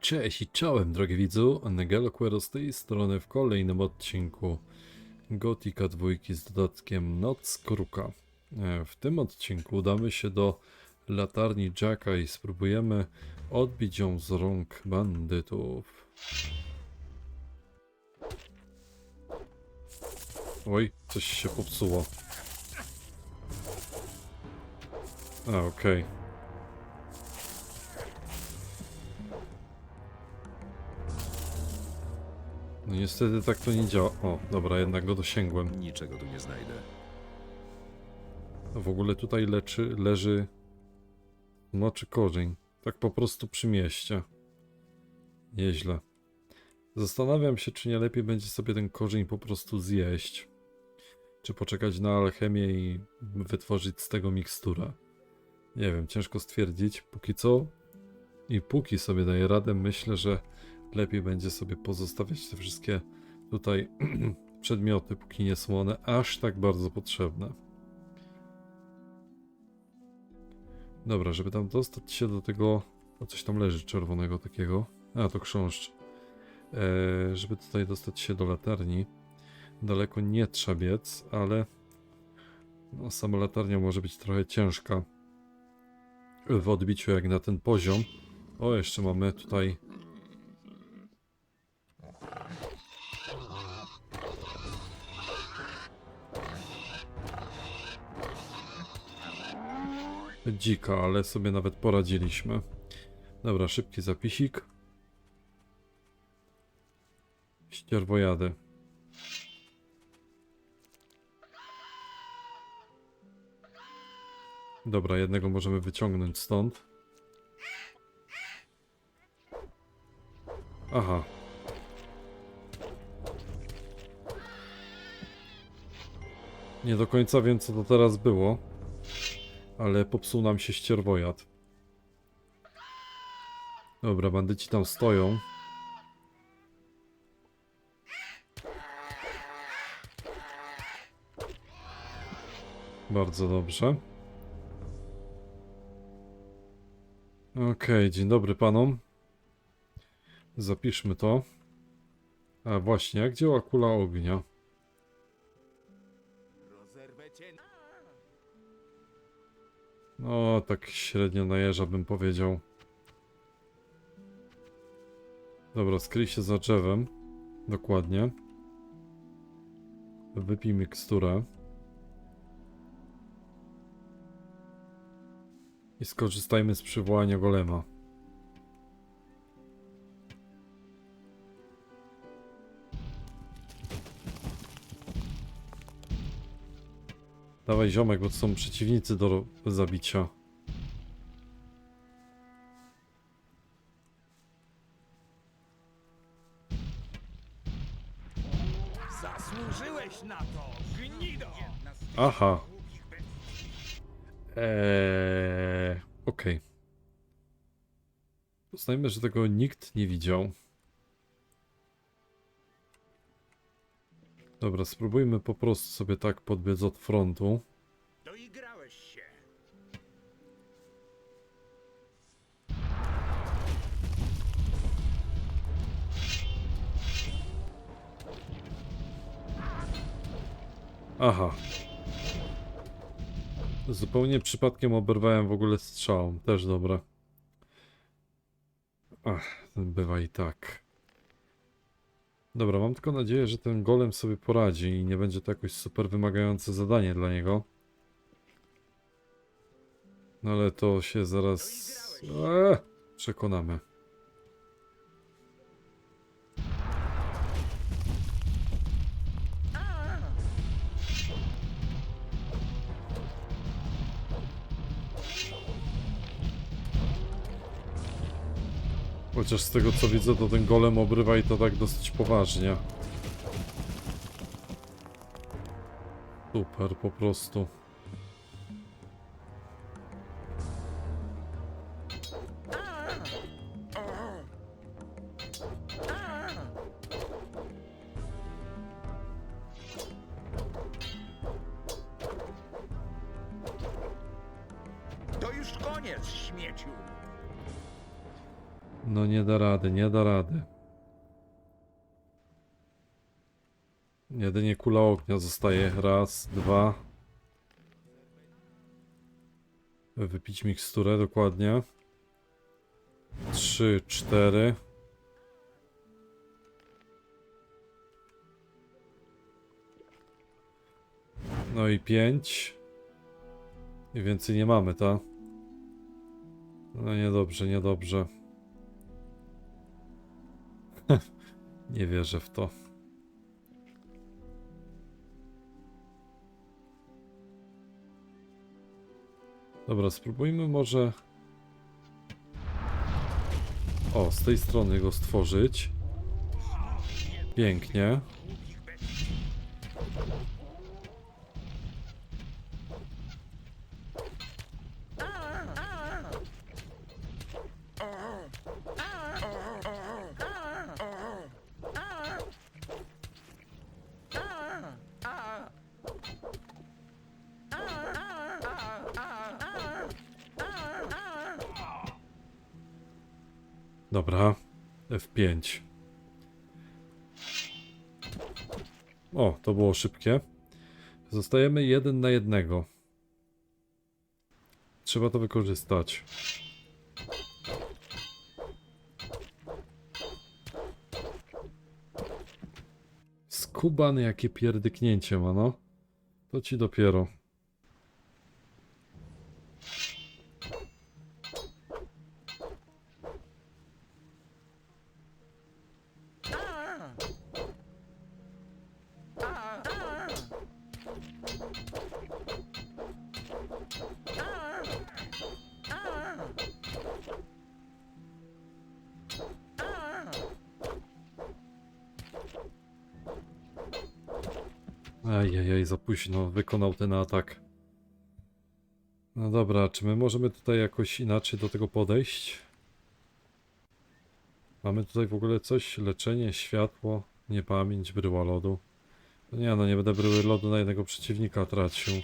Cześć i czołem, drogi widzu. Negelo Quero z tej strony w kolejnym odcinku Gotika dwójki z dodatkiem Noc Kruka. E, W tym odcinku udamy się do latarni Jacka i spróbujemy odbić ją z rąk bandytów. Oj, coś się popsuło. Okej. No niestety tak to nie działa. O, dobra, jednak go dosięgłem. Niczego tu nie znajdę. W ogóle tutaj leczy, leży moczy korzeń. Tak po prostu przy mieście. Nieźle. Zastanawiam się, czy nie lepiej będzie sobie ten korzeń po prostu zjeść. Czy poczekać na alchemię i wytworzyć z tego miksturę. Nie wiem, ciężko stwierdzić. Póki co i póki sobie daję radę, myślę, że lepiej będzie sobie pozostawiać te wszystkie tutaj przedmioty, póki nie są one aż tak bardzo potrzebne. Dobra, żeby tam dostać się do tego, o coś tam leży czerwonego takiego. A, to chrząszcz. Eee, żeby tutaj dostać się do latarni, daleko nie trzeba biec, ale no, sama latarnia może być trochę ciężka w odbiciu jak na ten poziom. O, jeszcze mamy tutaj dzika, ale sobie nawet poradziliśmy. Dobra, szybki zapisik. Ścierwojady. Dobra, jednego możemy wyciągnąć stąd. Aha. Nie do końca wiem, co to teraz było ale popsuł nam się ścierwojad. Dobra, bandyci tam stoją. Bardzo dobrze. Okej, dzień dobry panom. Zapiszmy to. A właśnie, jak działa kula ognia? No, tak średnio na jeża bym powiedział. Dobra, skryj się za drzewem. Dokładnie. Wypij miksturę. I skorzystajmy z przywołania golema. Dawaj ziomek, bo to są przeciwnicy do zabicia. Zasłużyłeś na to, gnido! Aha. Eee, okej. Uznajmy, że tego nikt nie widział. Dobra, spróbujmy po prostu sobie tak podbiec od frontu. Doigrałeś się. Aha. Zupełnie przypadkiem oberwałem w ogóle strzał. Też dobre. Ach, bywa i tak. Dobra, mam tylko nadzieję, że ten golem sobie poradzi i nie będzie to jakoś super wymagające zadanie dla niego. No ale to się zaraz eee, przekonamy. Chociaż z tego co widzę, to ten golem obrywa i to tak dosyć poważnie. Super, po prostu. Jedynie kula ognia zostaje. Raz, dwa. Wypić miksturę dokładnie. Trzy, cztery. No i pięć. I więcej nie mamy, tak? No niedobrze, niedobrze. nie wierzę w to. Dobra, spróbujmy może... O, z tej strony go stworzyć. Pięknie. To było szybkie. Zostajemy jeden na jednego. Trzeba to wykorzystać. Skubany, jakie pierdyknięcie ma, no. To ci dopiero. Ajajaj, za późno wykonał ten atak. No dobra, czy my możemy tutaj jakoś inaczej do tego podejść? Mamy tutaj w ogóle coś? Leczenie, światło, niepamięć, bryła lodu. No nie no, nie będę bryły lodu na jednego przeciwnika tracił.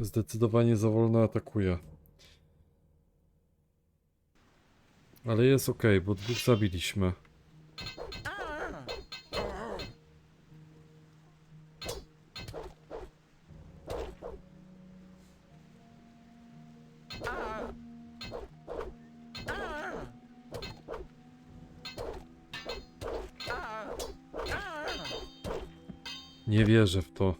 Zdecydowanie za wolno atakuje. Ale jest ok, bo dwóch zabiliśmy. Nie wierzę w to.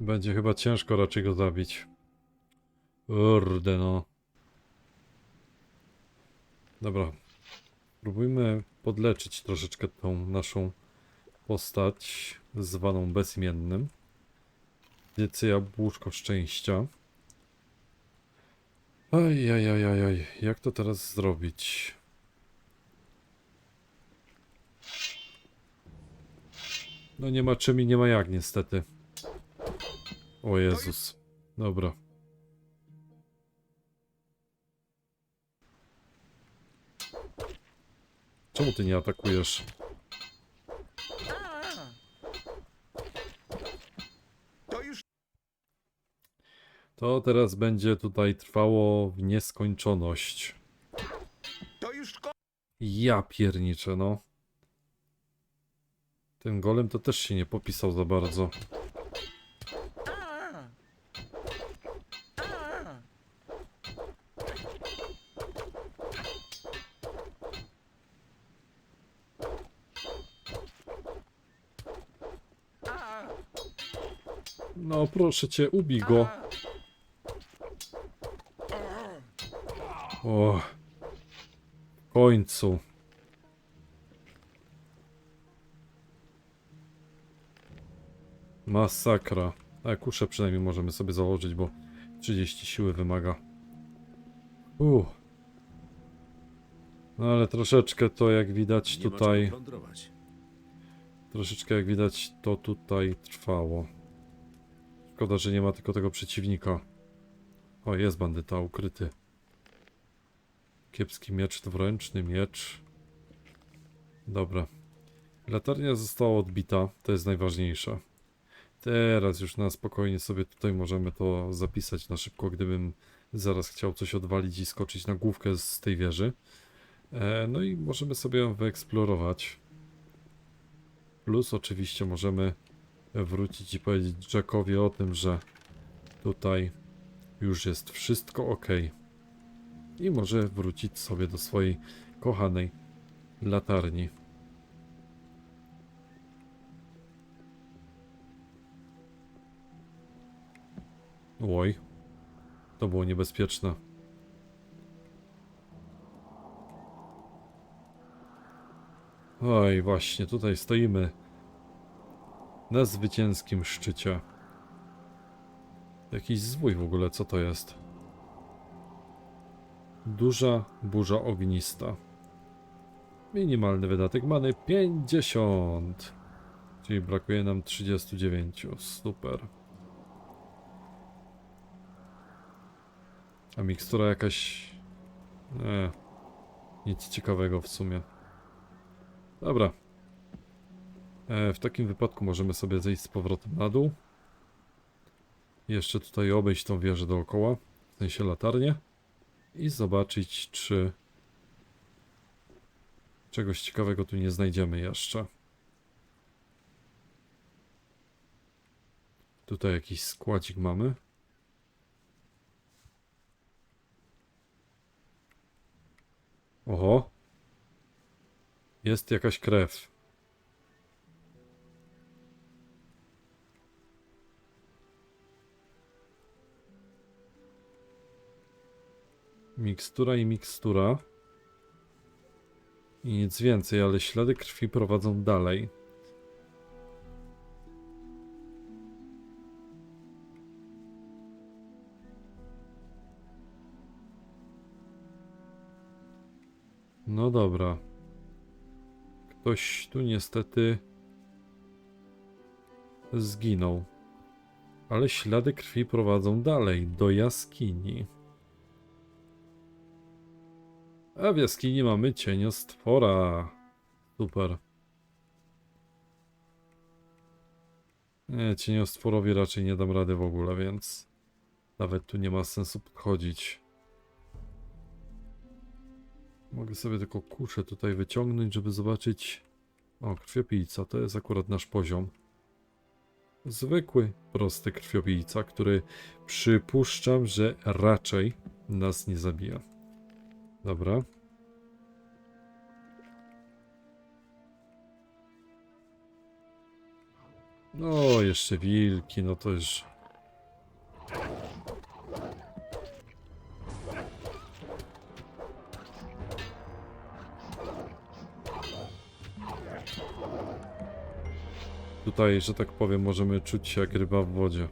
Będzie chyba ciężko raczej go zabić. Kurde no. Dobra. Spróbujmy podleczyć troszeczkę tą naszą postać zwaną bezimiennym. Wiecie jabłuszko szczęścia. Oj, oj, oj, oj, oj. Jak to teraz zrobić? No nie ma czym i nie ma jak niestety. O Jezus. Dobra. Czemu ty nie atakujesz? To teraz będzie tutaj trwało w nieskończoność. Ja pierniczę, no. Ten golem to też się nie popisał za bardzo. No proszę cię, ubij go. O. W końcu. Masakra. A kuszę przynajmniej możemy sobie założyć, bo 30 siły wymaga. Uff. No ale troszeczkę to jak widać tutaj. Troszeczkę jak widać to tutaj trwało. Szkoda, że nie ma tylko tego przeciwnika. O, jest bandyta ukryty. Kiepski miecz, dwuręczny miecz. Dobra. Latarnia została odbita, to jest najważniejsze. Teraz już na spokojnie sobie tutaj możemy to zapisać na szybko, gdybym zaraz chciał coś odwalić i skoczyć na główkę z tej wieży. E, no i możemy sobie ją wyeksplorować. Plus oczywiście możemy wrócić i powiedzieć Jackowi o tym, że tutaj już jest wszystko ok. I może wrócić sobie do swojej kochanej latarni. Oj, to było niebezpieczne. Oj, właśnie, tutaj stoimy na zwycięskim szczycie. Jakiś zwój w ogóle, co to jest? Duża burza ognista. Minimalny wydatek many 50. Czyli brakuje nam 39. Super. A mikstura jakaś... Nie. Nic ciekawego w sumie. Dobra. E, w takim wypadku możemy sobie zejść z powrotem na dół. Jeszcze tutaj obejść tą wieżę dookoła, w sensie latarnię. I zobaczyć, czy czegoś ciekawego tu nie znajdziemy jeszcze. Tutaj jakiś składzik mamy. Oho. Jest jakaś krew. Mikstura i mikstura. I nic więcej, ale ślady krwi prowadzą dalej. No dobra. Ktoś tu niestety zginął. Ale ślady krwi prowadzą dalej, do jaskini. A w jaskini mamy cieniostwora. Super. Nie, cieniostworowi raczej nie dam rady w ogóle, więc nawet tu nie ma sensu podchodzić. Mogę sobie tylko kuszę tutaj wyciągnąć, żeby zobaczyć. O, krwiopijca, to jest akurat nasz poziom. Zwykły, prosty krwiopijca, który przypuszczam, że raczej nas nie zabija. Dobra. No, jeszcze wilki, no to już... Tutaj, że tak powiem, możemy czuć się jak ryba w wodzie.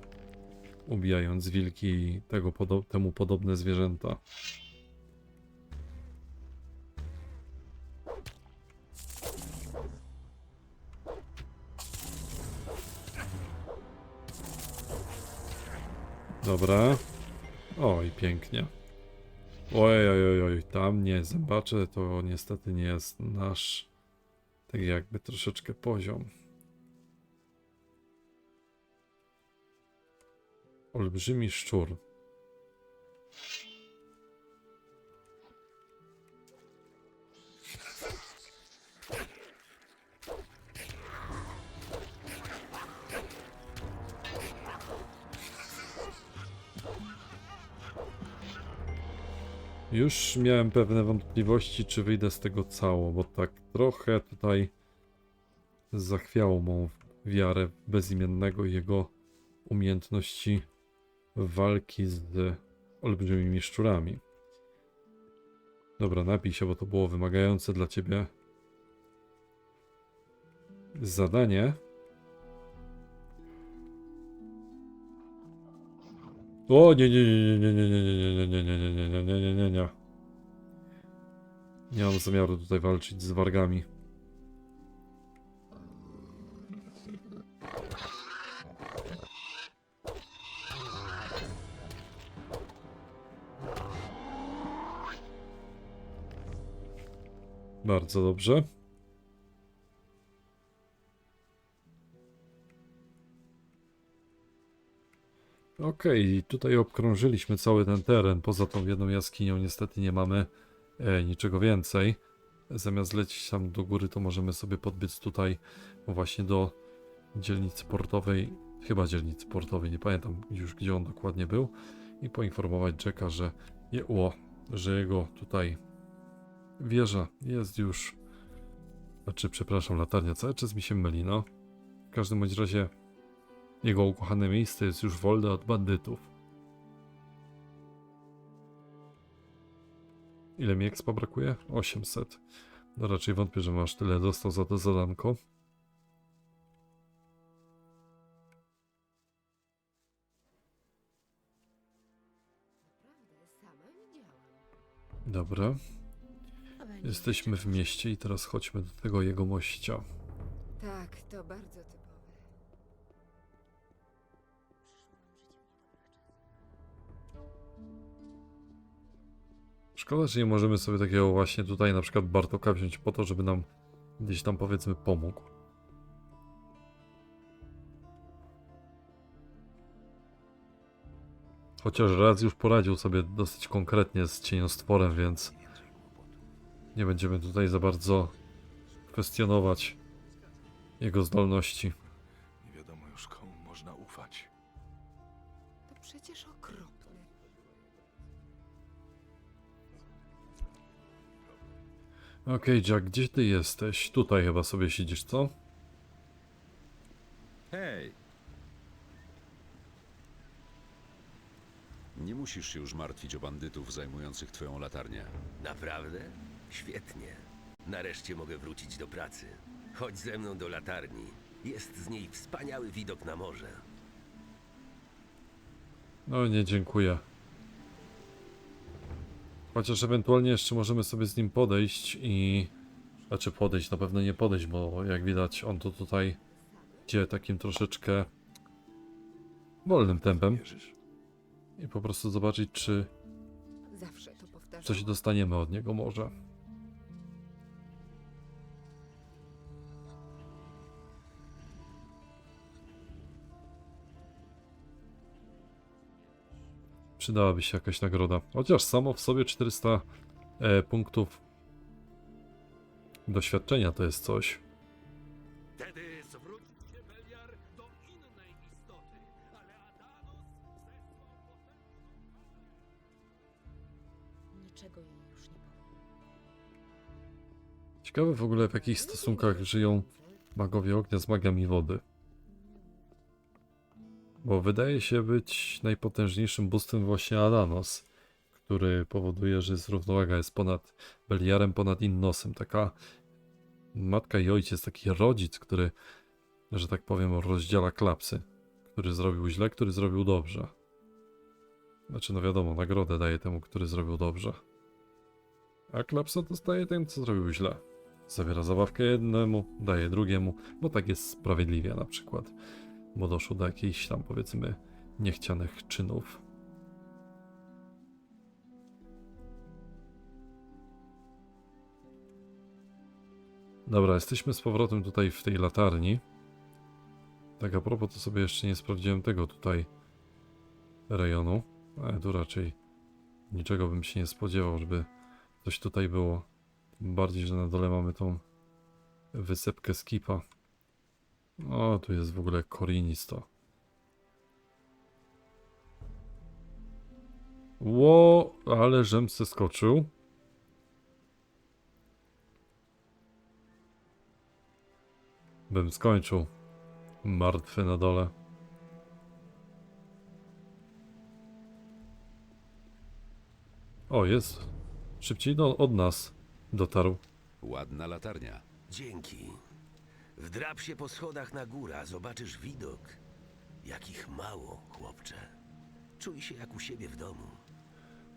Ubijając wilki i tego podo- temu podobne zwierzęta. Dobra. Oj, pięknie. Oj, oj, oj, oj, tam nie, zębacze to niestety nie jest nasz, tak jakby troszeczkę poziom. Olbrzymi szczur. Już miałem pewne wątpliwości, czy wyjdę z tego cało, bo tak trochę tutaj zachwiało mą wiarę bezimiennego i jego umiejętności walki z olbrzymimi szczurami. Dobra, napij się, bo to było wymagające dla ciebie zadanie. O nie, nie, nie, nie, nie, nie, nie, nie, nie, nie, nie, nie, nie, nie, nie, nie. Nie mam zamiaru tutaj walczyć z wargami. Bardzo dobrze. Okej, tutaj obkrążyliśmy cały ten teren. Poza tą jedną jaskinią niestety nie mamy e, niczego więcej. Zamiast lecieć tam do góry, to możemy sobie podbiec tutaj właśnie do dzielnicy portowej. Chyba dzielnicy portowej, nie pamiętam już gdzie on dokładnie był. I poinformować Jacka, że, je, o, że jego tutaj wieża jest już. Znaczy, przepraszam, latarnia cały czas mi się myli, no. W każdym bądź razie jego ukochane miejsce jest już wolne od bandytów. Ile mi expa brakuje? 800. No raczej wątpię, że masz tyle dostał za to zadanko. Dobra, jesteśmy w mieście i teraz chodźmy do tego jego mościa. Tak, to bardzo Szkoda, że nie możemy sobie takiego właśnie tutaj na przykład Bartoka wziąć po to, żeby nam gdzieś tam powiedzmy pomógł. Chociaż raz już poradził sobie dosyć konkretnie z cieniostworem, więc nie będziemy tutaj za bardzo kwestionować jego zdolności. Okej, Jack, gdzie ty jesteś? Tutaj chyba sobie siedzisz, co? Hej! Nie musisz się już martwić o bandytów zajmujących twoją latarnię. Naprawdę? Świetnie. Nareszcie mogę wrócić do pracy. Chodź ze mną do latarni. Jest z niej wspaniały widok na morze. No nie, dziękuję. Chociaż ewentualnie jeszcze możemy sobie z nim podejść i... Znaczy podejść, na pewno nie podejść, bo jak widać on to tutaj idzie takim troszeczkę wolnym tempem. I po prostu zobaczyć, czy coś dostaniemy od niego może. Przydałaby się jakaś nagroda. Chociaż samo w sobie 400 e, punktów doświadczenia to jest coś. Wtedy zwrócił się Beliar do innej istoty, ale Adanos zesłał potężną Niczego jej już nie powiem. Ciekawe w ogóle w jakich stosunkach żyją magowie ognia z magami wody. Bo wydaje się być najpotężniejszym boostem właśnie Adanos, który powoduje, że równowaga jest ponad Beliarem, ponad Innosem. Taka matka i ojciec, taki rodzic, który, że tak powiem, rozdziela klapsy. Który zrobił źle, który zrobił dobrze. Znaczy, no wiadomo, nagrodę daje temu, który zrobił dobrze. A klapsa dostaje ten, co zrobił źle. Zabiera zabawkę jednemu, daje drugiemu, bo tak jest sprawiedliwie na przykład. Bo doszło do jakichś tam powiedzmy niechcianych czynów. Dobra, jesteśmy z powrotem tutaj w tej latarni. Tak a propos, to sobie jeszcze nie sprawdziłem tego tutaj rejonu. Ale tu raczej niczego bym się nie spodziewał, żeby coś tutaj było. Tym bardziej, że na dole mamy tą wysepkę skipa. O, tu jest w ogóle korinisto. Ło, ale żem se skoczył. Bym skończył. Martwy na dole. O, jest. Szybciej do, od nas dotarł. Ładna latarnia. Dzięki. Wdrap się po schodach na górę, a zobaczysz widok. Jakich mało, chłopcze. Czuj się jak u siebie w domu.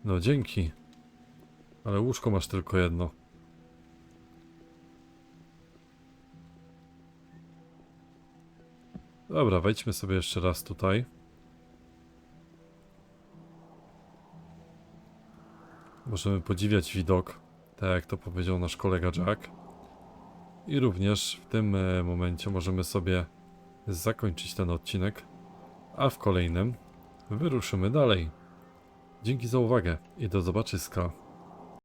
No dzięki. Ale łóżko masz tylko jedno. Dobra, wejdźmy sobie jeszcze raz tutaj. Możemy podziwiać widok. Tak jak to powiedział nasz kolega Jack. I również w tym e, momencie możemy sobie zakończyć ten odcinek, a w kolejnym wyruszymy dalej. Dzięki za uwagę i do zobaczyska.